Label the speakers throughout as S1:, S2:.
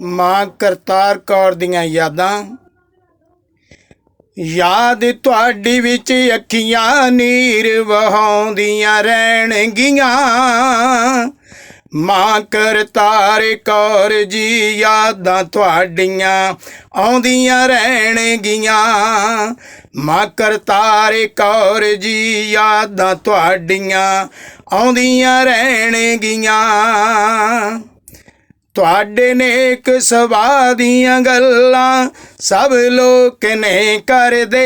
S1: ਮਾਂ ਕਰਤਾਰ ਕੌਰ ਦੀਆਂ ਯਾਦਾਂ। ਯਾਦ ਤੁਹਾਡੀ ਵਿੱਚ ਅੱਖੀਆਂ ਨੀਰ ਵਹਾਉਂਦੀਆਂ ਰਹਿਣਗੀਆਂ। ਮਾਂ ਕਰਤਾਰ ਕੌਰ ਜੀ ਯਾਦਾਂ ਤੁਹਾਡੀਆਂ ਆਉਂਦੀਆਂ ਰਹਿਣਗੀਆਂ। ਮਾਂ ਕਰਤਾਰ ਕੌਰ ਜੀ ਯਾਦਾਂ ਤੁਹਾਡੀਆਂ ਆਉਂਦੀਆਂ ਰਹਿਣਗੀਆਂ। ਤੁਹਾਡੇ ਨੇਕ ਸਵਾ ਦੀਆਂ ਗੱਲਾਂ ਸਭ ਲੋਕ ਨੇ ਕਰਦੇ।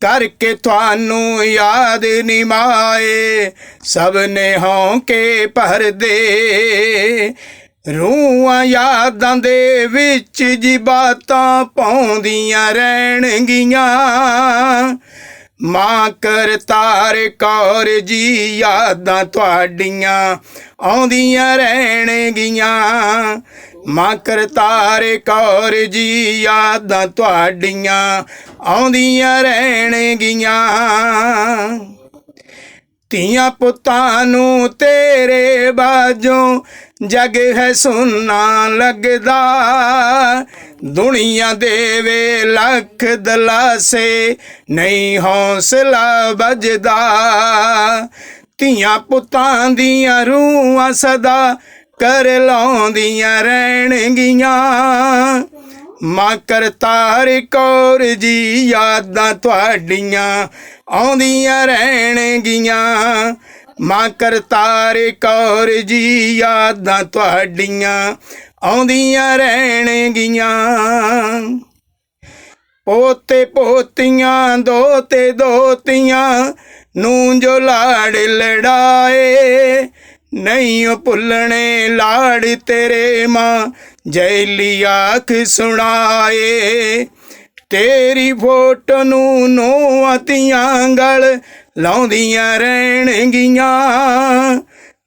S1: ਕਰਕੇ ਤੁਹਾਨੂੰ ਯਾਦ ਨਿਮਾਏ ਸਭ ਨੇ ਹੌਂਕੇ ਭਰਦੇ। ਰੂਹਾਂ ਯਾਦਾਂ ਦੇ ਵਿੱਚ ਜਿਬਾਤਾਂ ਪਾਉਂਦੀਆਂ ਰਹਿਣਗੀਆਂ। ਮਾਂ ਕਰਤਾਰ ਕੌਰ ਜੀ ਯਾਦਾਂ ਤੁਹਾਡੀਆਂ ਆਉਂਦੀਆਂ ਰਹਿਣਗੀਆਂ। ਮਾਂ ਕਰਤਾਰ ਕੌਰ ਜੀ ਯਾਦਾਂ ਤੁਹਾਡੀਆਂ ਆਉਂਦੀਆਂ ਰਹਿਣਗੀਆਂ। ਧੀਆਂ ਪੁੱਤਾਂ ਨੂੰ ਤੇਰੇ ਬਾਝੋਂ ਜਗ ਹੈ ਸੁਨਾ ਲੱਗਦਾ। ਦੁਨੀਆ ਦੇਵੇ ਲੱਖ ਦਲਾਸੇ ਨਹੀਂ ਹੌਸਲਾ ਬਜਦਾ ਧੀਆਂ ਪੁੱਤਾਂ ਦੀਆਂ ਰੂਹਾਂ ਸਦਾ ਕਰ ਲਾਉਂਦੀਆਂ ਰਹਿਣਗੀਆਂ। ਮਾਂ ਕਰਤਾਰ ਕੌਰ ਜੀ ਯਾਦਾਂ ਤੁਹਾਡੀਆਂ ਆਉਂਦੀਆਂ ਰਹਿਣਗੀਆਂ। ਮਾਂ ਕਰਤਾਰ ਕੌਰ ਜੀ ਯਾਦਾਂ ਤੁਹਾਡੀਆਂ ਆਉਂਦੀਆਂ ਰਹਿਣਗੀਆਂ। ਪੋਤੇ ਪੋਤੀਆਂ, ਦੋਤੇ ਦੋਤੀਆਂ ਨੂੰ ਜੋ ਲਾੜ ਲੜਾਏ, ਨਹੀਂ ਉਹ ਭੁੱਲਣੇ ਲਾੜ ਤੇਰੇ ਮਾਂ, ਜੈਲੀ ਆਖ ਸੁਣਾਏ। ਤੇਰੀ ਫੋਟੋ ਨੂੰ ਨੋਆਤੀਆਂ ਗਲ ਲਾਉਂਦੀਆਂ ਰਹਿਣਗੀਆਂ।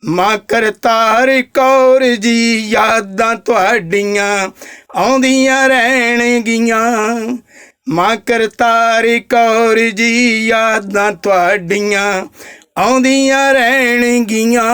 S1: ਮਾਂ ਕਰਤਾਰ ਕੌਰ ਜੀ ਯਾਦਾਂ ਤੁਹਾਡੀਆਂ ਆਉਂਦੀਆਂ ਰਹਿਣਗੀਆਂ। ਮਾਂ ਕਰਤਾਰ ਕੌਰ ਜੀ ਯਾਦਾਂ ਤੁਹਾਡੀਆਂ ਆਉਂਦੀਆਂ ਰਹਿਣਗੀਆਂ।